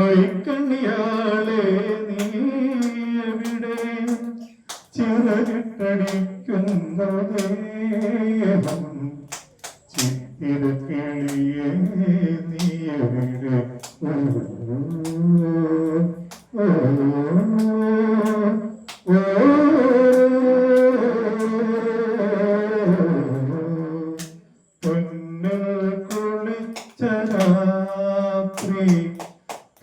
മൈക്കണ്ണിയാളെ നീ എവിടെ ചിറകിട്ടടിക്കുന്ന ദേഹം ചിത്തിര കിളിയെ നീ എവിടെ ഓ, കുളിച്ച